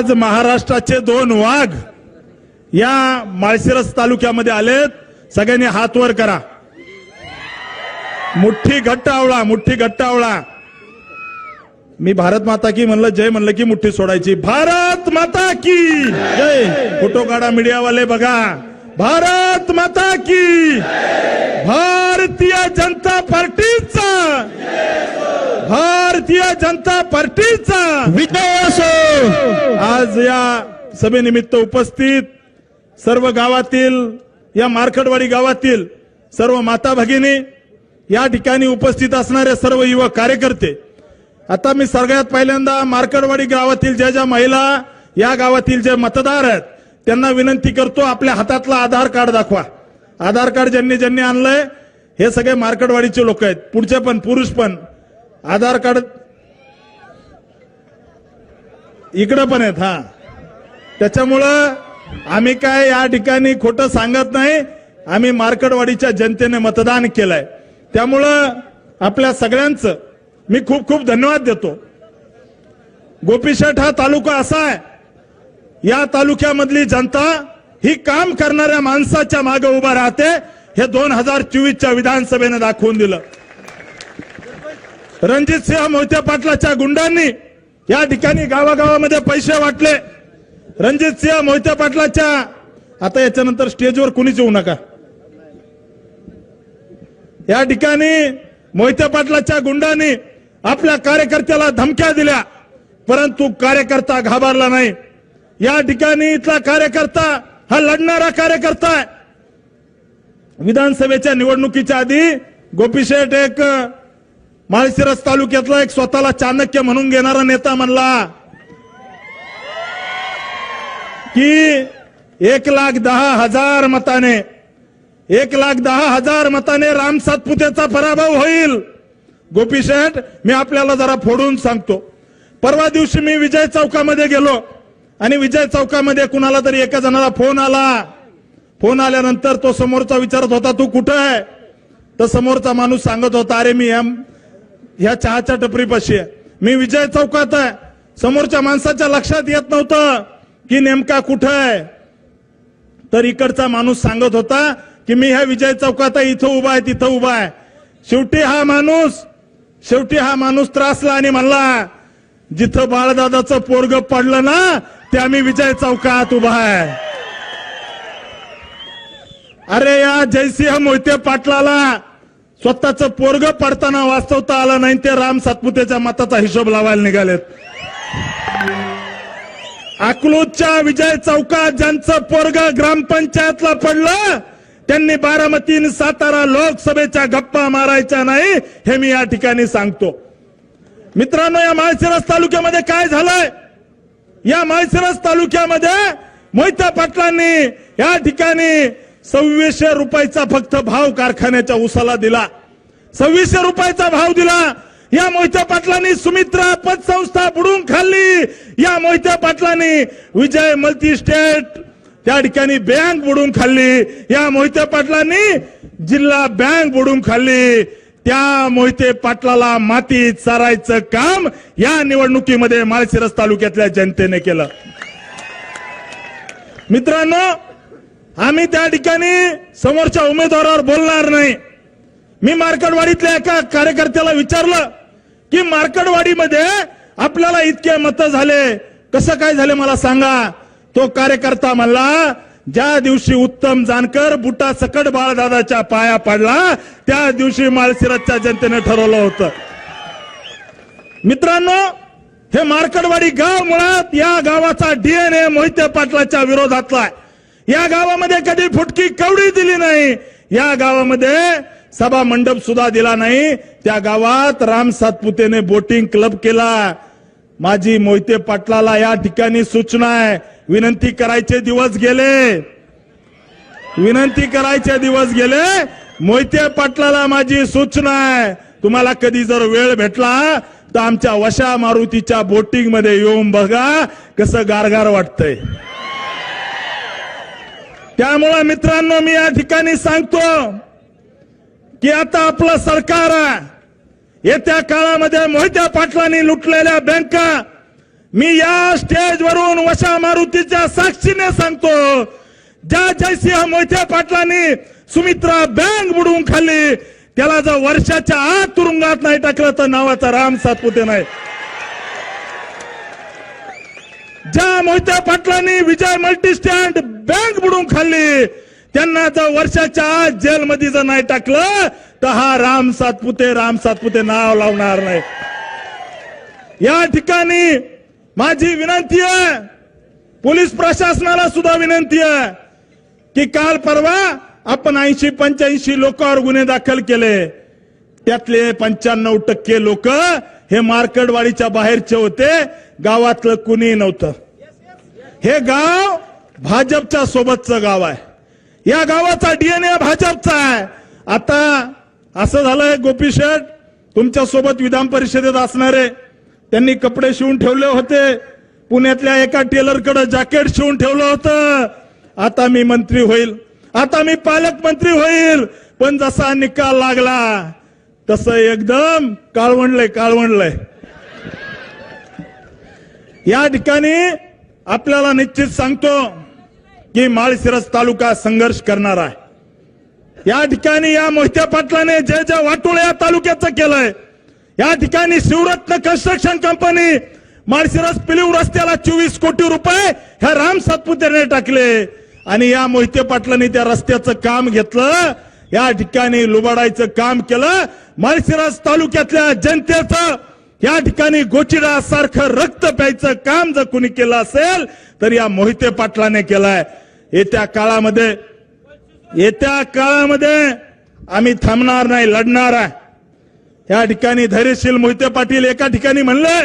आज महाराष्ट्राचे दोन वाघ या माळशिरस तालुक्यामध्ये आलेत. सगळ्यांनी हात वर करा. मुठ्ठी घट्ट आवळा मुठ्ठी घट्ट आवळा. मी भारत माता की म्हणलं जय म्हणलं की मुठ्ठी सोडायची. भारत माता की! जय! फोटो काढा मीडियावाले बघा. भारत माता की भारतीय जनता पार्टीचा भारतीय जनता पार्टीचा विजय असो आज या सभेनिमित्त उपस्थित सर्व गावातील या मार्कडवाडी गावातील सर्व माता भगिनी या ठिकाणी उपस्थित असणारे सर्व युवक कार्यकर्ते. आता मी सगळ्यात पहिल्यांदा मार्कडवाडी गावातील ज्या ज्या महिला या गावातील जे मतदार आहेत त्यांना विनंती करतो आपल्या हातातला आधार कार्ड दाखवा. आधार कार्ड ज्यांनी ज्यांनी आणलंय हे सगळे मार्केटवाडीचे लोक आहेत. पुढचे पण पुरुष पण. आधार कार्ड इकडं पण आहेत हा. त्याच्यामुळं आम्ही काय या ठिकाणी खोटं सांगत नाही आम्ही मार्केटवाडीच्या जनतेने मतदान केलंय. त्यामुळं आपल्या सगळ्यांचं मी खूप खूप धन्यवाद देतो. गोपीशेठ हा तालुका असा आहे या तालुक्यामधली जनता ही काम करणाऱ्या माणसाच्या मागे उभा राहते हे दोन हजार चोवीसच्या विधानसभेनं दाखवून दिलं. रणजित सिंह मोहिते पाटलाच्या गुंडांनी या ठिकाणी गावागावामध्ये पैसे वाटले. रणजित सिंह मोहिते पाटलाच्या आता याच्यानंतर स्टेजवर कुणीच येऊ नका. या ठिकाणी मोहिते पाटलाच्या गुंडांनी आपल्या कार्यकर्त्याला धमक्या दिल्या परंतु कार्यकर्ता घाबरला नाही. या ठिकाणी इथला कार्यकर्ता हा लढणारा कार्यकर्ता आहे. विधानसभेच्या निवडणुकीच्या आधी गोपीशेठ एक माळशिरस तालुक्यातला एक स्वतःला चाणक्य म्हणून घेणारा नेता म्हणला. की एक लाख दहा हजार मताने एक लाख दहा हजार मताने राम सातपुतेचा पराभव होईल. गोपीशेठ मी आपल्याला जरा फोडून सांगतो. परवा दिवशी मी विजय चौकामध्ये गेलो. आणि विजय चौकामध्ये कुणाला तरी एका जणाला फोन आला. फोन आल्यानंतर तो समोरचा विचारत होता तू कुठं आहे? तर समोरचा माणूस सांगत होता अरे मी एम ह्या चहाच्या टपरीपाशी आहे. मी विजय चौकात आहे. समोरच्या माणसाच्या लक्षात येत नव्हतं की नेमका कुठं आहे. तर इकडचा माणूस सांगत होता की मी ह्या विजय चौकात आहे इथं उभा आहे तिथं उभा आहे. शेवटी हा माणूस शेवटी हा माणूस त्रासला आणि म्हणला जिथं बाळदादाचं पोरग पडलं ना ते आम्ही विजय चौकात उभा आहे. अरे या जयसिंह मोहिते पाटलाला स्वतःचं पोरग पडताना वाचवता आलं नाही ते राम सातपुतेच्या मताचा हिशोब लावायला निघालेत. अकलूजच्या विजय चौकात ज्यांचं पोरग ग्रामपंचायतला पडलं त्यांनी बारामतीन सातारा लोकसभेच्या गप्पा मारायच्या नाही हे मी या ठिकाणी सांगतो. मित्रांनो या माळशिरस तालुक्यामध्ये काय झालंय? या माळशिरस तालुक्यामध्ये मोहिता पाटलांनी या ठिकाणी सव्वीसशे रुपयाचा फक्त भाव कारखान्याच्या उसाला दिला. सव्वीसशे रुपयाचा भाव दिला. या मोहित्या पाटलांनी सुमित्रा पतसंस्था बुडून खाल्ली. या मोहिते पाटलांनी विजय मल्टी स्टेट त्या ठिकाणी बँक बुडून खाल्ली. या मोहिते पाटलांनी जिल्हा बँक बुडून खाल्ली. त्या मोहिते पाटलाला मातीत चारायचं काम या निवडणुकीमध्ये माळशिरस तालुक्यातल्या जनतेने केलं. मित्रांनो आम्ही त्या ठिकाणी समोरच्या उमेदवारावर बोलणार नाही. मी मार्कडवाडीतल्या एका कार्यकर्त्याला विचारलं की मार्कडवाडीमध्ये आपल्याला इतके मत झाले कसं काय झाले मला सांगा? तो कार्यकर्ता म्हणला ज्या दिवशी उत्तम जानकर बुटा सकट बाळदादाच्या पाया पडला त्या दिवशी माळशिरसच्या जनतेने ठरवलं होतं. मित्रांनो हे मार्कडवाडी गाव मुळात या गावाचा डीएनए मोहिते पाटलाच्या विरोधातला आहे. या गावामध्ये कधी फुटकी कवडी दिली नाही या गावामध्ये सभा मंडप सुद्धा दिला नाही. त्या गावात राम सातपुतेने बोटिंग क्लब केला. माझी मोहिते पाटलाला या ठिकाणी सूचना आहे. विनंती करायचे दिवस गेले. विनंती करायचे दिवस गेले. मोहिते पाटलाला माझी सूचना आहे. तुम्हाला कधी जर वेळ भेटला तर आमच्या वशा मारुतीच्या बोटिंगमध्ये येऊन बघा कसं गारगार वाटतंय. त्यामुळे मित्रांनो मी या ठिकाणी सांगतो की आता आपलं सरकार येत्या काळामध्ये मोहित्या पाटलांनी लुटलेल्या बँका मी या स्टेजवरून वशा मारुतीच्या साक्षीने सांगतो ज्या जयसिंह मोहिते पाटलांनी सुमित्रा बँक बुडवून खाल्ली त्याला जर वर्षाच्या आत तुरुंगात नाही टाकलं तर नावाचा राम सातपुते नाही. ज्या मोहिते पाटलांनी विजय मल्टी स्टँड बँक बुडवून खाल्ली त्यांना जर वर्षाच्या आत जेलमध्ये जर नाही टाकलं तर हा राम सातपुते राम सातपुते नाव लावणार नाही. या ठिकाणी माझी विनंती आहे पोलीस प्रशासनाला सुद्धा विनंती आहे की काल परवा आपण ऐंशी पंच्याऐंशी लोकांवर गुन्हे दाखल केले. त्यातले पंच्याण्णव टक्के लोक हे मार्कडवाडीच्या बाहेरचे होते गावातलं कुणी नव्हतं. हे गाव भाजपच्या सोबतचं गाव आहे. या गावाचा डीएनए भाजपचा आहे. आता असं झालंय गोपी शेठ तुमच्यासोबत विधान परिषदेत असणारे त्यांनी कपडे शिवून ठेवले होते. पुण्यातल्या एका टेलरकडे जॅकेट शिवून ठेवलं होतं. आता मी मंत्री होईल. आता मी पालकमंत्री होईल. पण जसा निकाल लागला तसं एकदम काळवणलंय काळवणलंय या ठिकाणी आपल्याला निश्चित सांगतो की माळशिरस तालुका संघर्ष करणार आहे. या ठिकाणी या मोहित्या पाटलाने जे जे वाटोळ या तालुक्याचं केलंय या ठिकाणी शिवरत्न कन्स्ट्रक्शन कंपनी माळशिरस पिलीव रस्त्याला चोवीस कोटी रुपये ह्या राम सातपुतेने टाकले. आणि या मोहिते पाटलांनी त्या रस्त्याचं काम घेतलं. या ठिकाणी लुबाडायचं काम केलं. माळशिरस तालुक्यातल्या जनतेचं या ठिकाणी गोचिडा सारखं रक्त प्यायचं काम जर कुणी केलं असेल तर या मोहिते पाटलाने केलंय. येत्या काळामध्ये येत्या काळामध्ये आम्ही थांबणार नाही लढणार आहे. या ठिकाणी धैर्यशील मोहिते पाटील एका ठिकाणी म्हणले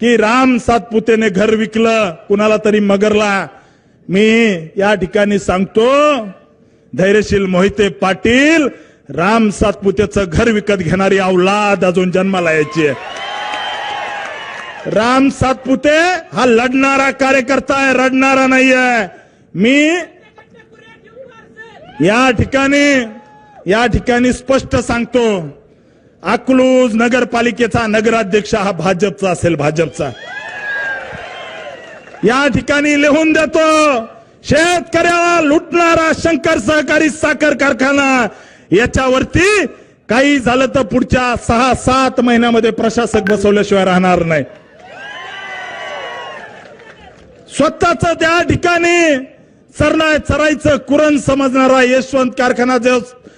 की राम सातपुतेने घर विकलं कुणाला तरी मगरला. मी या ठिकाणी सांगतो धैर्यशील मोहिते पाटील राम सातपुतेचं घर विकत घेणारी औलाद अजून जन्माला यायची राम सातपुते हा लढणारा कार्यकर्ता आहे रडणारा नाहीये. मी या ठिकाणी या ठिकाणी स्पष्ट सांगतो अकलूज नगरपालिकेचा नगराध्यक्ष हा भाजपचा असेल भाजपचा. या ठिकाणी लिहून देतो शेतकऱ्याला लुटणारा शंकर सहकारी साखर कारखाना. याच्यावरती काही झालं तर पुढच्या सहा सात महिन्यामध्ये प्रशासक बसवल्याशिवाय राहणार नाही. स्वतःच त्या ठिकाणी सरनाय चरायचं कुरण समजणारा यशवंत कारखाना जो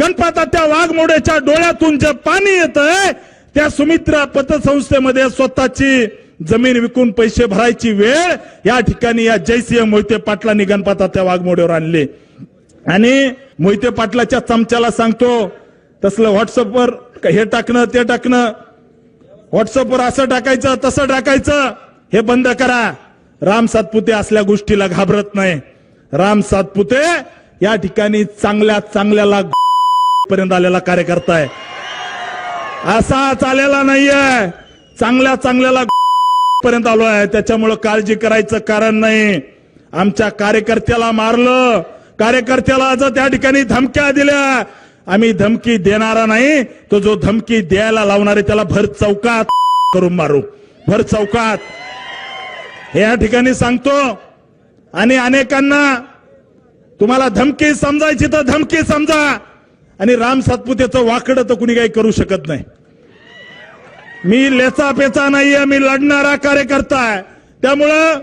गणपता त्या वाघमोड्याच्या डोळ्यातून जे पाणी येत आहे त्या सुमित्रा पतसंस्थेमध्ये स्वतःची जमीन विकून पैसे भरायची वेळ या ठिकाणी या जयसिंह मोहिते पाटलांनी गणपता त्या वाघमोड्यावर आणले. आणि मोहिते पाटलाच्या चमच्याला सांगतो तसलं व्हॉट्सअपवर हे टाकणं ते टाकणं. व्हॉट्सअपवर असं टाकायचं तसं टाकायचं. हे बंद करा. राम सातपुते असल्या गोष्टीला घाबरत नाही. राम सातपुते या ठिकाणी चांगल्या चांगल्याला पर्यंत आलेला कार्यकर्ता आहे. असा चालेला नाहीये. चांगल्या चांगल्याला पर्यंत आलो आहे. त्याच्यामुळं काळजी करायचं कारण नाही. आमच्या कार्यकर्त्याला मारलं. कार्यकर्त्याला जर त्या ठिकाणी धमक्या दिल्या. आम्ही धमकी देणारा नाही. तो जो धमकी द्यायला लावणार आहे त्याला भर चौकात करून मारू. भर चौकात. या ठिकाणी सांगतो. आणि अनेकांना तुम्हाला धमकी समजायची तर धमकी समजा. आणि राम सातपुतेचं वाकडं तर कुणी काही करू शकत नाही. मी लेचा पेचा नाहीये मी लढणारा कार्यकर्ता आहे. त्यामुळं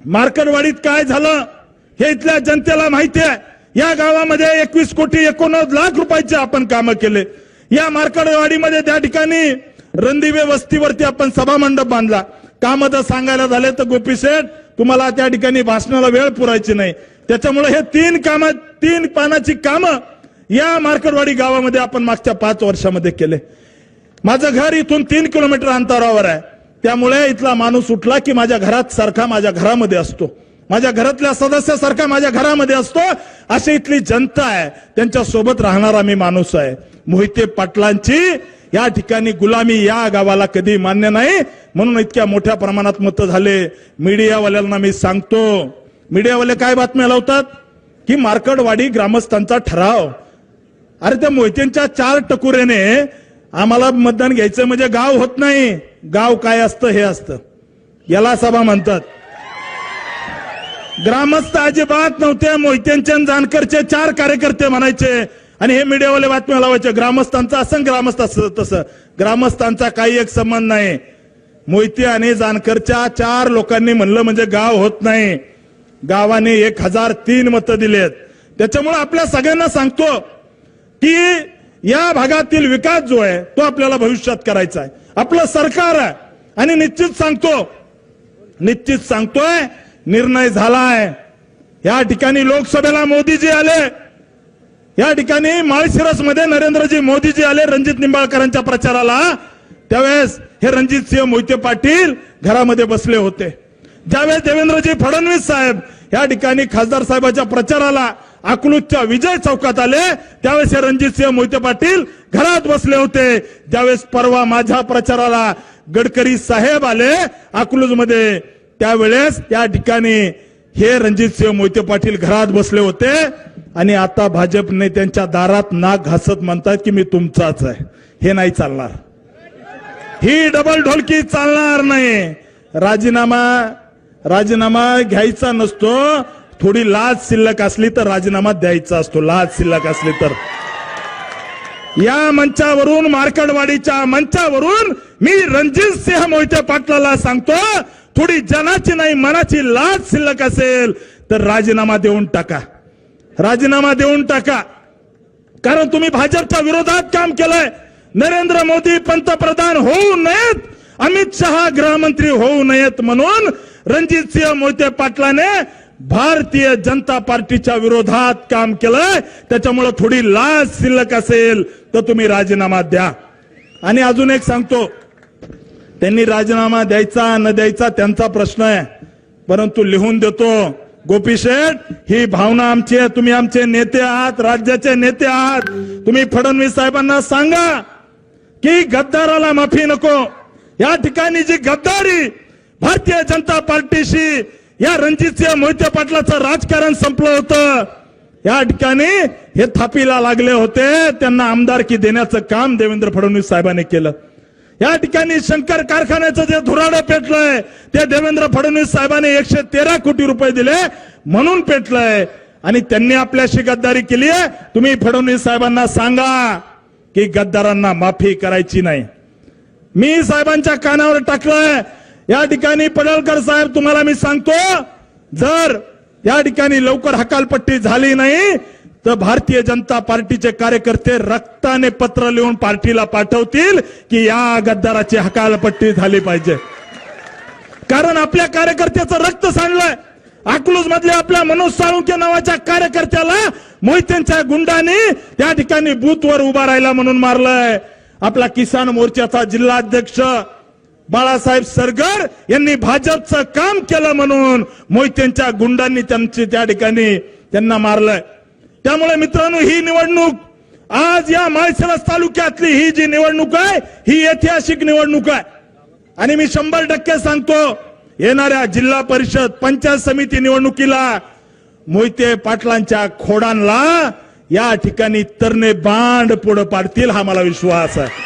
मार्कडवाडीत काय झालं हे इथल्या जनतेला माहिती आहे. या गावामध्ये एकवीस कोटी एकोणनव्वद लाख रुपयाचे आपण कामं केले. या मार्कडवाडीमध्ये त्या ठिकाणी रणदिवे वस्तीवरती आपण सभामंडप बांधला. कामं जर सांगायला झाले तर गोपी शेठ तुम्हाला त्या ठिकाणी भाषणाला वेळ पुरायची नाही. त्याच्यामुळे हे तीन काम तीन पानाची कामं या मार्कडवाडी गावामध्ये आपण मागच्या पाच वर्षामध्ये केले. माझं घर इथून तीन किलोमीटर अंतरावर आहे. त्यामुळे इथला माणूस उठला की माझ्या घरात सारखा माझ्या घरामध्ये असतो. माझ्या घरातल्या सदस्यासारखा माझ्या घरामध्ये असतो. अशी इथली जनता आहे. त्यांच्यासोबत राहणारा मी माणूस आहे. मोहिते पाटलांची या ठिकाणी गुलामी या गावाला कधी मान्य नाही. म्हणून इतक्या मोठ्या प्रमाणात मतं झाले. मीडियावाल्यांना मी सांगतो. मीडियावाले काय बातम्या लावतात? की मार्कडवाडी ग्रामस्थांचा ठराव. अरे त्या मोहित्यांच्या चार टकुरेने आम्हाला मतदान घ्यायचं म्हणजे गाव होत नाही. गाव काय असतं हे असतं. याला सभा म्हणतात. ग्रामस्थ अजिबात नव्हते. मोहित्यांचे आणि जानकरचे चार कार्यकर्ते म्हणायचे. आणि हे मीडियावाले बातम्या लावायचे. ग्रामस्थांचा असं ग्रामस्थ असं तसं. ग्रामस्थांचा काही एक संबंध नाही. मोहिते आणि जानकरच्या चार लोकांनी म्हणलं म्हणजे गाव होत नाही. गावाने एक हजार तीन मतं दिलेत. त्याच्यामुळे आपल्या सगळ्यांना सांगतो की या भागातील विकास जो आहे तो आपल्याला भविष्यात करायचा आहे. आपलं सरकार आहे. आणि निश्चित सांगतो निश्चित सांगतोय निर्णय झालाय. या ठिकाणी लोकसभेला मोदीजी आले. या ठिकाणी माळशिरसमध्ये नरेंद्रजी मोदीजी आले रणजित निंबाळकरांच्या प्रचाराला. त्यावेळेस हे रणजित सिंह मोहिते पाटील घरामध्ये बसले होते. ज्यावेळेस देवेंद्रजी फडणवीस साहेब या ठिकाणी खासदार साहेबाच्या प्रचाराला अकलूजच्या विजय चौकात आले. त्यावेळेस हे रणजितसिंह मोहिते पाटील घरात बसले होते. ज्यावेळेस परवा माझ्या प्रचाराला गडकरी साहेब आले अकलूजमध्ये त्यावेळेस त्या ठिकाणी हे रणजित सिंह मोहिते पाटील घरात बसले होते. आणि आता भाजप नेत्यांच्या दारात नाक घासत म्हणतात की मी तुमचाच आहे. हे नाही चालणार. ही डबल ढोलकी चालणार नाही. राजीनामा राजीनामा घ्यायचा नसतो. थोडी लाज शिल्लक असली तर राजीनामा द्यायचा असतो. लाज शिल्लक असली तर. या मंचावरून मार्कडवाडीच्या मंचावरून मी रणजित सिंह मोहिते पाटलाला सांगतो थोडी जनाची नाही मनाची लाज शिल्लक असेल तर राजीनामा देऊन टाका. राजीनामा देऊन टाका. कारण तुम्ही भाजपच्या विरोधात काम केलंय. नरेंद्र मोदी पंतप्रधान होऊ नयेत अमित शहा गृहमंत्री होऊ नयेत म्हणून रणजित सिंह मोहिते पाटलाने भारतीय जनता पार्टीच्या विरोधात काम केलंय. त्याच्यामुळे थोडी लाज शिल्लक असेल तर तुम्ही राजीनामा द्या. आणि अजून एक सांगतो. त्यांनी राजीनामा द्यायचा न द्यायचा त्यांचा प्रश्न आहे. परंतु लिहून देतो. गोपी शेठ ही भावना आमची आहे. तुम्ही आमचे नेते आहात राज्याचे नेते आहात. तुम्ही फडणवीस साहेबांना सांगा की गद्दाराला माफी नको. या ठिकाणी जी गद्दारी भारतीय जनता पार्टीशी या रणजितसिंह मोहिते पाटलाचं राजकारण संपलं होतं. या ठिकाणी हे थापीला लागले होते. त्यांना आमदारकी देण्याचं काम देवेंद्र फडणवीस साहेबांनी केलं. या ठिकाणी शंकर कारखान्याचं जे धुराडं पेटलंय ते देवेंद्र फडणवीस साहेबांनी एकशे तेरा कोटी रुपये दिले म्हणून पेटलंय. आणि त्यांनी आपल्याशी गद्दारी केली आहे. तुम्ही फडणवीस साहेबांना सांगा की गद्दारांना माफी करायची नाही. मी साहेबांच्या कानावर टाकलंय. या ठिकाणी पडळकर साहेब तुम्हाला मी सांगतो जर या ठिकाणी लवकर हकालपट्टी झाली नाही तर भारतीय जनता पार्टीचे कार्यकर्ते रक्ताने पत्र लिहून पार्टीला पाठवतील की या गद्दाराची हकालपट्टी झाली पाहिजे. कारण आपल्या कार्यकर्त्याचं रक्त सांडलंय. अकलूज मधल्या आपल्या मनोज साळुंके नावाच्या कार्यकर्त्याला मोहित्यांच्या गुंडाने त्या ठिकाणी बूथवर उभा राहिला म्हणून मारलंय. आपला किसान मोर्चाचा जिल्हाध्यक्ष बाळासाहेब सरगर यांनी भाजपचं काम केलं म्हणून मोहित्यांच्या गुंडांनी त्यांची त्या ठिकाणी त्यांना मारलंय. त्यामुळे मित्रांनो ही निवडणूक आज या माळशिरस तालुक्यातली ही जी निवडणूक आहे ही ऐतिहासिक निवडणूक आहे. आणि मी शंभर टक्के सांगतो येणाऱ्या जिल्हा परिषद पंचायत समिती निवडणुकीला मोहिते पाटलांच्या खोडांना या ठिकाणी तरणे बांड पुढे पाडतील हा मला विश्वास आहे.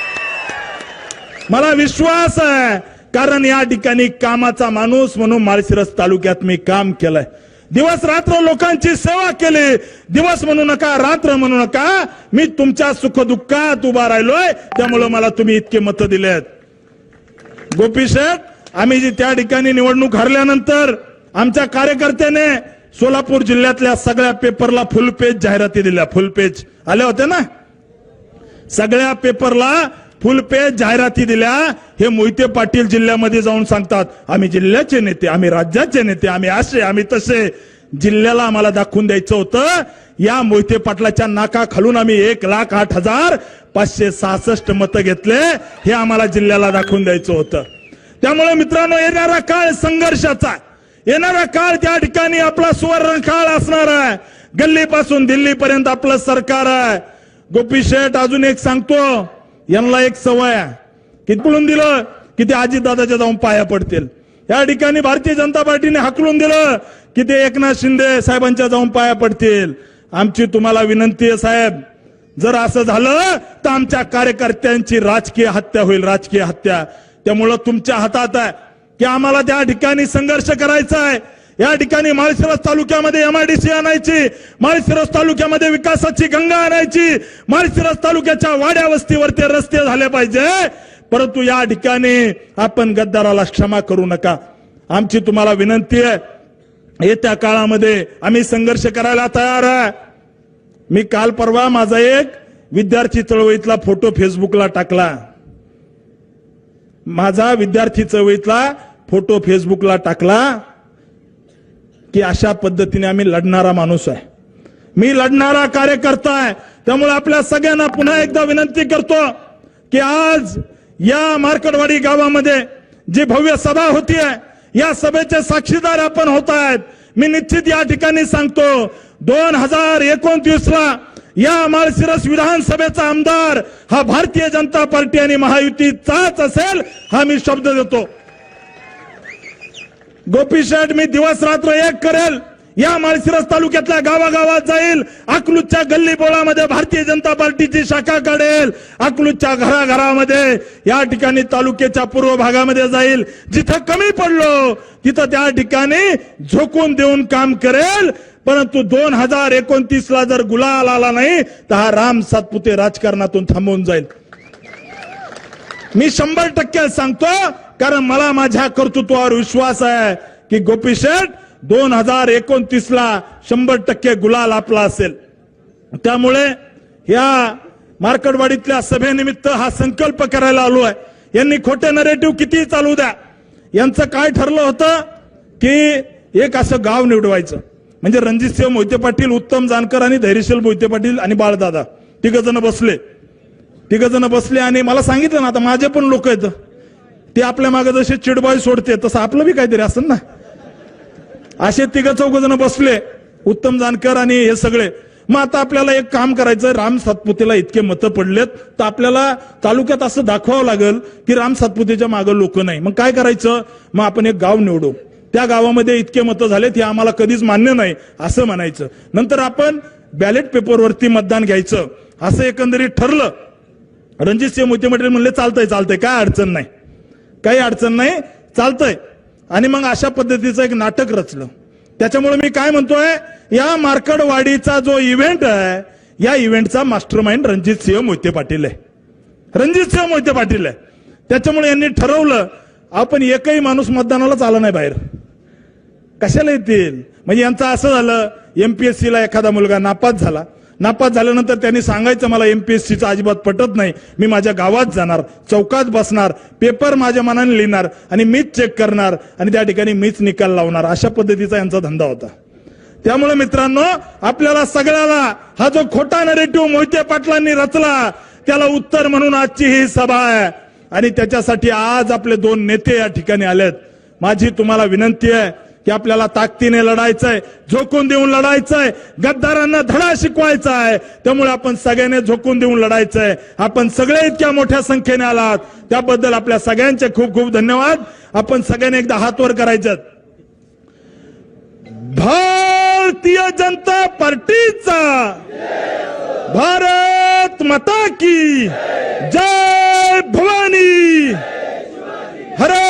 मला विश्वास आहे. कारण या ठिकाणी कामाचा माणूस म्हणून माळशिरस तालुक्यात मी काम केलंय. दिवस रात्र लोकांची सेवा केली. दिवस म्हणू नका रात्र म्हणू नका. मी तुमच्या सुखदुःखात उभा राहिलोय. त्यामुळे मला तुम्ही इतके मतं दिलेत. गोपी शेठ आम्ही जी त्या ठिकाणी निवडणूक हरल्यानंतर आमच्या कार्यकर्त्याने सोलापूर जिल्ह्यातल्या सगळ्या पेपरला फुल पेज जाहिराती दिल्या. फुल पेज आल्या होत्या ना? सगळ्या पेपरला फुल पेज जाहिराती दिल्या हे मोहिते पाटील जिल्ह्यामध्ये जाऊन सांगतात आम्ही जिल्ह्याचे नेते आम्ही राज्याचे नेते आम्ही असे आम्ही तसे. जिल्ह्याला आम्हाला दाखवून द्यायचं होतं या मोहिते पाटलाच्या नाका खालून आम्ही एक लाख आठ हजार पाचशे सहासष्ट मतं घेतले हे आम्हाला जिल्ह्याला दाखवून द्यायचं होतं. त्यामुळे मित्रांनो येणारा काळ संघर्षाचा येणारा काळ त्या ठिकाणी आपला सुवर्ण काळ असणार आहे. गल्लीपासून दिल्लीपर्यंत आपलं सरकार आहे. गोपी शेठ अजून एक सांगतो यांना एक सवय आहे कितपळून दिलं की ते आजीदादाच्या जाऊन पाया पडतील. या ठिकाणी भारतीय जनता पार्टीने हाकलून दिलं की ते एकनाथ शिंदे साहेबांच्या जाऊन पाया पडतील. आमची तुम्हाला विनंती आहे साहेब जर असं झालं तर आमच्या कार्यकर्त्यांची राजकीय हत्या होईल राजकीय हत्या. त्यामुळं तुमच्या हातात आहे की आम्हाला त्या ठिकाणी संघर्ष करायचा आहे. या ठिकाणी माळशिरस तालुक्यामध्ये एमआयडीसी आणायची माळशिरस तालुक्यामध्ये विकासाची गंगा आणायची माळशिरस तालुक्याच्या वाड्या वस्तीवरती रस्ते झाले पाहिजे. परंतु या ठिकाणी आपण गद्दाराला क्षमा करू नका. आमची तुम्हाला विनंती आहे येत्या काळामध्ये आम्ही संघर्ष करायला तयार आहे. मी काल परवा माझा एक विद्यार्थी चळवळीतला फोटो फेसबुकला टाकला. माझा विद्यार्थी चळवळीतला फोटो फेसबुकला टाकला. की अशा पद्धतीने आम्ही लढणारा माणूस आहे. मी लढणारा कार्यकर्ता आहे. त्यामुळे आपल्या सगळ्यांना पुन्हा एकदा विनंती करतो की आज या मार्कडवाडी गावामध्ये जी भव्य सभा होती आहे या सभेचे साक्षीदार आपण होत आहेत. मी निश्चित या ठिकाणी सांगतो दोन हजार एकोणतीस ला या माळशिरस विधानसभेचा आमदार हा भारतीय जनता पार्टी आणि महायुतीचाच असेल हा मी शब्द देतो. गोपीशेठ मी दिवस रात्र एक करेल. या माळशिरस तालुक्यातल्या गावागावात जाईल. अकलूजच्या गल्ली बोळामध्ये भारतीय जनता पार्टीची शाखा काढेल. अकलूजच्या घराघरामध्ये या ठिकाणी तालुक्याच्या पूर्व भागामध्ये जाईल. जिथं कमी पडलो तिथं त्या ठिकाणी झोकून देऊन काम करेल. परंतु दोन हजार एकोणतीस ला जर गुलाल आला नाही तर हा राम सातपुते राजकारणातून थांबवून जाईल. मी शंभर टक्के सांगतो कारण मला माझ्या कर्तृत्वावर विश्वास आहे की गोपी शेठ दोन हजार एकोणतीस ला शंभर टक्के गुलाल आपला असेल. त्यामुळे या मार्कडवाडीतल्या सभेनिमित्त हा संकल्प करायला आलो आहे. यांनी खोटे नरेटिव्ह किती चालू द्या. यांचं काय ठरलं होतं की एक असं गाव निवडवायचं. म्हणजे रणजितसिंह मोहिते पाटील उत्तम जानकर आणि धैर्यशील मोहिते पाटील आणि बाळदादा. तिघ जण बसले. तिघ जण बसले आणि मला सांगितलं ना आता माझे पण लोक आहेत. ते आपल्या मागे जसे चिडबाई सोडते तसं आपलं बी काहीतरी असेल ना. असे तिघ चौघ जण बसले उत्तम जानकर आणि हे सगळे. मग आता आपल्याला एक काम करायचं राम सातपुतेला इतके मतं पडलेत तर आपल्याला तालुक्यात असं दाखवावं लागेल की राम सातपुतेच्या मागे लोक नाही. मग काय करायचं? मग आपण एक गाव निवडू. त्या गावामध्ये इतके मतं झालेत हे आम्हाला कधीच मान्य नाही असं म्हणायचं. नंतर आपण बॅलेट पेपरवरती मतदान घ्यायचं. असं एकंदरीत ठरलं. रणजित सिंह मोहिते पाटील म्हणले चालतंय चालतंय काय अडचण नाही. काही अडचण नाही चालतंय. आणि मग अशा पद्धतीचं एक नाटक रचलं. त्याच्यामुळे मी काय म्हणतोय या मार्कडवाडीचा जो इव्हेंट आहे या इव्हेंटचा मास्टर माइंड रणजित सिंह मोहिते पाटील आहे. रणजित सिंह मोहिते पाटील आहे. त्याच्यामुळे यांनी ठरवलं आपण एकही माणूस मतदानालाच आला नाही बाहेर. कशाला येतील? म्हणजे यांचं असं झालं एमपीएससीला एखादा मुलगा नापास झाला. नापास झाल्यानंतर त्यांनी सांगायचं मला एमपीएससीचं अजिबात पटत नाही. मी माझ्या गावात जाणार चौकात बसणार पेपर माझ्या मनाने लिहिणार आणि मीच चेक करणार आणि त्या ठिकाणी मीच निकाल लावणार. अशा पद्धतीचा यांचा धंदा होता. त्यामुळे मित्रांनो आपल्याला सगळ्याला हा जो खोटा नरेटिव्ह मोहिते पाटलांनी रचला त्याला उत्तर म्हणून आजची ही सभा आहे. आणि त्याच्यासाठी आज आपले दोन नेते या ठिकाणी आलेत. माझी तुम्हाला विनंती आहे की आपल्याला ताकदीने लढायचंय झोकून देऊन लढायचंय गद्दारांना धडा शिकवायचा आहे त्यामुळे आपण सगळ्यांनी झोकून देऊन लढायचंय. आपण सगळे इतक्या मोठ्या संख्येने आलात. त्याबद्दल आपल्या सगळ्यांचे खूप खूप धन्यवाद. आपण सगळ्यांनी एकदा हातवर करायचं भारतीय जनता पार्टीचा. भारत माता की जय भवानी. हरे हर